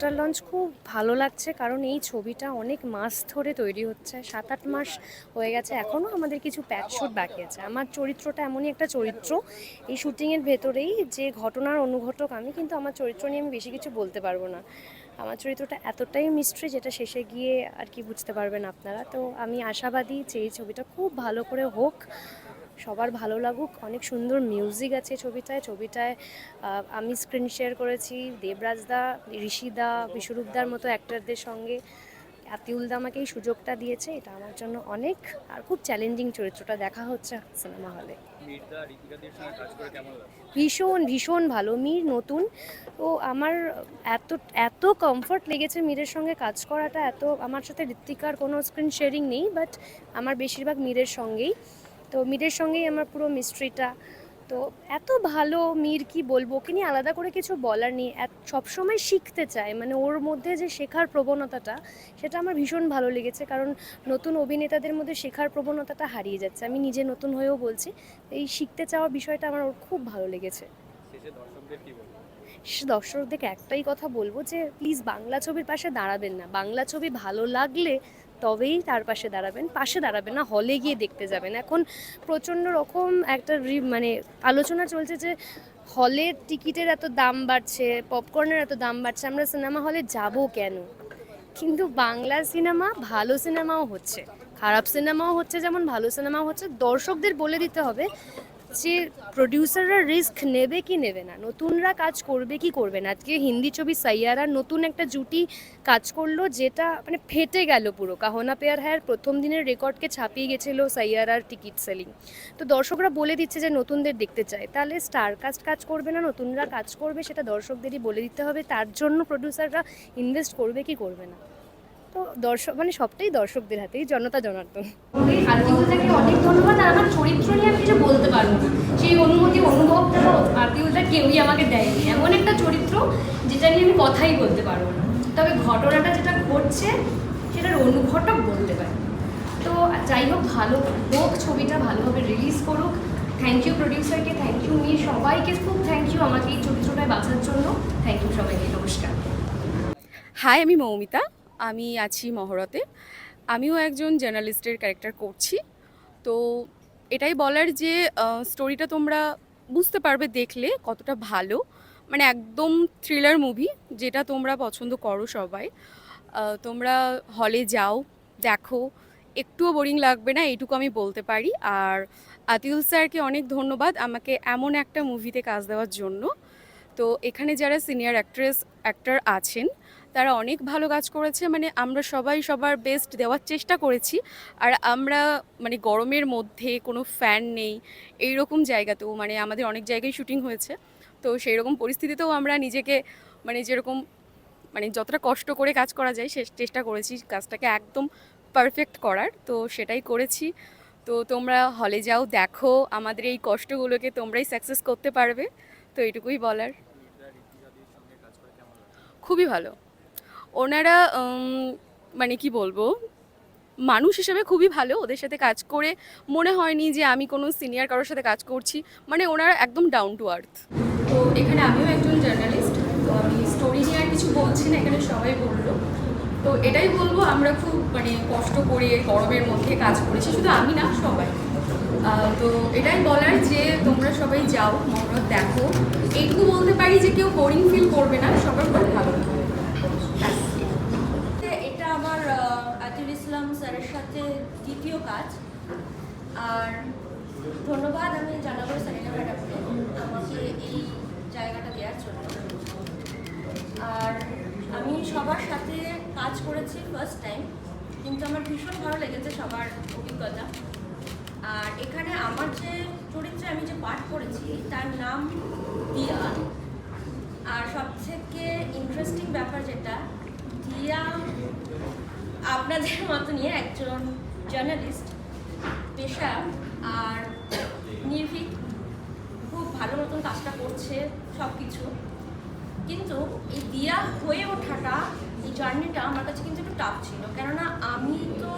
Poster launch খুব ভালো লাগছে, কারণ এই ছবিটা অনেক মাস ধরে তৈরি হচ্ছে সাত আট মাস হয়ে গেছে এখনও আমাদের কিছু প্যাক শুট বাকি আছে। আমার চরিত্রটা এমনই একটা চরিত্র, এই শুটিংয়ের ভেতরেই যে ঘটনার অনুঘটক আমি, কিন্তু আমার চরিত্র নিয়ে আমি বেশি কিছু বলতে পারব না। আমার চরিত্রটা এতটাই মিস্ট্রি যেটা শেষে গিয়ে আর কি বুঝতে পারবেন আপনারা। তো আমি আশাবাদী যে এই ছবিটা খুব ভালো করে হোক সবার ভালো লাগুক। অনেক সুন্দর মিউজিক আছে ছবিটায়। ছবিটায় আমি স্ক্রিন শেয়ার করেছি দেবরাজদা ঋষিদা বিশ্বরূপদার মতো অ্যাক্টারদের সঙ্গে। আতিউলদা আমাকে এই সুযোগটা দিয়েছে। এটা আমার জন্য অনেক আর খুব চ্যালেঞ্জিং চরিত্রটা দেখা হচ্ছে সিনেমা হলে ভীষণ ভীষণ ভালো। মীর নতুন। তো আমার এত এত কমফর্ট লেগেছে মীরের সঙ্গে কাজ করাটা। এত আমার সাথে ঋত্বিকার কোনো স্ক্রিন শেয়ারিং নেই বাট আমার বেশিরভাগ মীরের সঙ্গেই। তো মীরের সঙ্গেই আমার পুরো মিস্ট্রিটা তো এত ভালো মীর কি বলব? ওকে নিয়ে আলাদা করে কিছু বলার নেই। সবসময় শিখতে চায়। মানে ওর মধ্যে যে শেখার প্রবণতাটা, সেটা আমার ভীষণ ভালো লেগেছে। কারণ নতুন অভিনেতাদের মধ্যে শেখার প্রবণতাটা হারিয়ে যাচ্ছে। আমি নিজে নতুন হয়েও বলছি, এই শিখতে চাওয়া বিষয়টা আমার ওর খুব ভালো লেগেছে। দর্শকদের কি বলব? সে দর্শকদেরকে একটাই কথা বলব যে প্লিজ বাংলা ছবির পাশে দাঁড়াবেন না। বাংলা ছবি ভালো লাগলে তবেই তার পাশে দাঁড়াবেন পাশে দাঁড়াবেন না হলে গিয়ে দেখতে যাবেন। এখন প্রচণ্ড রকম একটা মানে আলোচনা চলছে যে হলের টিকিটের এত দাম বাড়ছে পপকর্নের এত দাম বাড়ছে, আমরা সিনেমা হলে যাব কেন? কিন্তু বাংলা সিনেমা ভালো সিনেমাও হচ্ছে। খারাপ সিনেমাও হচ্ছে যেমন ভালো সিনেমাও হচ্ছে। দর্শকদের বলে দিতে হবে যে প্রডিউসাররা রিস্ক নেবে কি নেবে না, নতুনরা কাজ করবে কি করবে না, আজকে হিন্দি ছবি সাইয়ারা নতুন একটা জুটি কাজ করল যেটা মানে ফেটে গেল পুরো। কাহনা পেয়ার হ্যার প্রথম দিনের রেকর্ডকে ছাপিয়ে গেছিল সাইয়ারার টিকিট সেলিং তো দর্শকরা বলে দিচ্ছে যে নতুনদের দেখতে চায়। তাহলে স্টার কাস্ট কাজ করবে না, নতুনরা কাজ করবে সেটা দর্শকদেরই বলে দিতে হবে। তার জন্য প্রডিউসাররা ইনভেস্ট করবে কি করবে না। তো দর্শক মানে সবটাই দর্শকদের হাতেই জনতা জনার্দন। অনেক ধন্যবাদ। আর আমার চরিত্র নিয়ে আমি কিছু বলতে পারব না। সেই অনুমতি অনুভবটা আতিউলদা কেউই আমাকে দেয়নি। এমন একটা চরিত্র যেটা নিয়ে আমি কথাই বলতে পারব না। তবে ঘটনাটা যেটা ঘটছে সেটার অনুঘটক বলতে পারি। তো যাই হোক ভালো হোক ছবিটা ভালোভাবে রিলিজ করুক। থ্যাংক ইউ প্রডিউসারকে থ্যাংক ইউ নিয়ে সবাইকে খুব থ্যাংক ইউ আমাকে এই চরিত্রটায় বাঁচার জন্য। থ্যাংক ইউ সবাইকে নমস্কার। হাই আমি মৌমিতা। আমি আছি মহরতে। আমিও একজন জার্নালিস্টের ক্যারেক্টার করছি। তো এটাই বলার যে স্টোরিটা তোমরা বুঝতে পারবে দেখলে কতটা ভালো। মানে একদম থ্রিলার মুভি যেটা তোমরা পছন্দ করো সবাই। তোমরা হলে যাও, দেখো। একটুও বোরিং লাগবে না, এইটুকু আমি বলতে পারি। আর আতিউল স্যারকে অনেক ধন্যবাদ আমাকে এমন একটা মুভিতে কাজ দেওয়ার জন্য। তো এখানে যারা সিনিয়র অ্যাক্ট্রেস অ্যাক্টর আছেন তারা অনেক ভালো কাজ করেছে মানে আমরা সবাই সবার বেস্ট দেওয়ার চেষ্টা করেছি। আর আমরা মানে গরমের মধ্যে কোনো ফ্যান নেই এই রকম জায়গাতেও মানে আমাদের অনেক জায়গায় শুটিং হয়েছে। তো সেই রকম পরিস্থিতিতেও আমরা নিজেকে মানে যেরকম মানে যতটা কষ্ট করে কাজ করা যায় সে চেষ্টা করেছি কাজটাকে একদম পারফেক্ট করার। তো সেটাই করেছি। তো তোমরা হলে যাও দেখো আমাদের এই কষ্টগুলোকে তোমরাই সাকসেস করতে পারবে। তো এইটুকুই বলার। খুবই ভালো। ওনারা মানে কি বলব, মানুষ হিসেবে খুবই ভালো, ওদের সাথে কাজ করে মনে হয়নি যে আমি কোনো সিনিয়র কারোর সাথে কাজ করছি মানে ওনারা একদম ডাউন টু আর্থ তো এখানে আমিও একজন জার্নালিস্ট তো আমি স্টোরি নিয়ে আর কিছু বলছি না, এখানে সবাই বলল। তো এটাই বলব, আমরা খুব মানে কষ্ট করে গরমের মধ্যে কাজ করেছি, শুধু আমি না, সবাই। তো এটাই বলার যে তোমরা সবাই যাও মহরত দেখো। এইটুকু বলতে পারি যে কেউ বোরিং ফিল করবে না, সবার খুব ভালো লাগবে ব্যাস। এটা আমার আহ, আতিউল ইসলাম স্যারের সাথে দ্বিতীয় কাজ। আর ধন্যবাদ, আমি জানাব সারিনা ম্যাডামকে আমাকে এই জায়গাটা দেওয়ার জন্য। আর আমি সবার সাথে কাজ করেছি ফার্স্ট টাইম কিন্তু আমার ভীষণ ভালো লেগেছে সবার অভিজ্ঞতা। আর এখানে আমার যে চরিত্রে আমি যে পাঠ করেছি, তার নাম দিয়া। আর সবথেকে ইন্টারেস্টিং ব্যাপার যেটা, দিয়া আপনাদের নিয়ে একজন জার্নালিস্ট পেশা আর নির্ভীক, খুব ভালো মতন কাজটা করছে সব কিছু কিন্তু এই দিয়া হয়ে ওঠাটা, এই জার্নিটা আমার কাছে কিন্তু একটু টাফ ছিল। কেননা আমি তো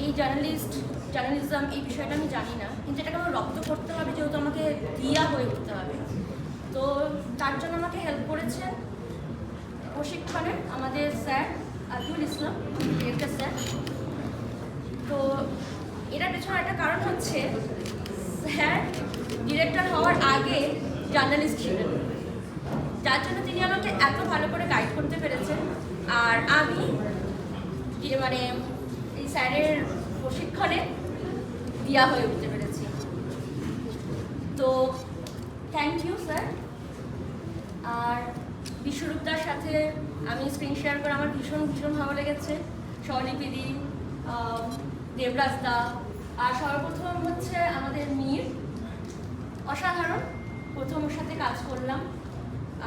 এই জার্নালিস্ট জার্নালিজম এই বিষয়টা আমি জানি না। কিন্তু এটাকে আমার রপ্ত করতে হবে, যেহেতু আমাকে দিয়া হয়ে উঠতে হবে। তো তার জন্য আমাকে হেল্প করেছেন প্রশিক্ষণে আমাদের sir. Ajul Islam director sir. তো এটার পেছনে একটা কারণ হচ্ছে, স্যার ডিরেক্টর হওয়ার আগে জার্নালিস্ট ছিলেন। যার জন্য তিনি আমাকে এত ভালো করে গাইড করতে পেরেছেন। আর আমি মানে এই স্যারের প্রশিক্ষণে দিয়া হয়ে উঠতে পেরেছি। তো থ্যাংক ইউ স্যার আর বিশ্বরূপদার সাথে আমি স্ক্রিন শেয়ার করে আমার ভীষণ ভীষণ ভালো লেগেছে। স্বলিপিদি দেবরাজ দা আর সর্বপ্রথম হচ্ছে আমাদের মীর। অসাধারণ। প্রথম ওর সাথে কাজ করলাম।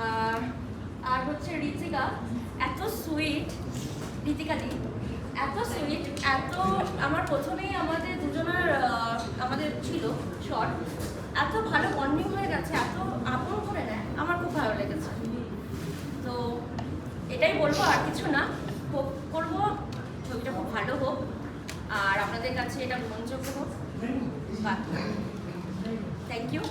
আর আর হচ্ছে ঋতিকা এত সুইট ঋতিকা দি, এত সুইট এত আমার প্রথমেই আমাদের দুজনের আমাদের ছিল শর্ট এত ভালো বন্ডিং হয়ে গেছে, এত আপন করে নেয়। আমার খুব ভালো লেগেছে। এটাই বলব আর কিছু না। হোক করব, ছবিটা খুব ভালো হোক। আর আপনাদের কাছে এটা গ্রহণযোগ্য হোক থ্যাংক ইউ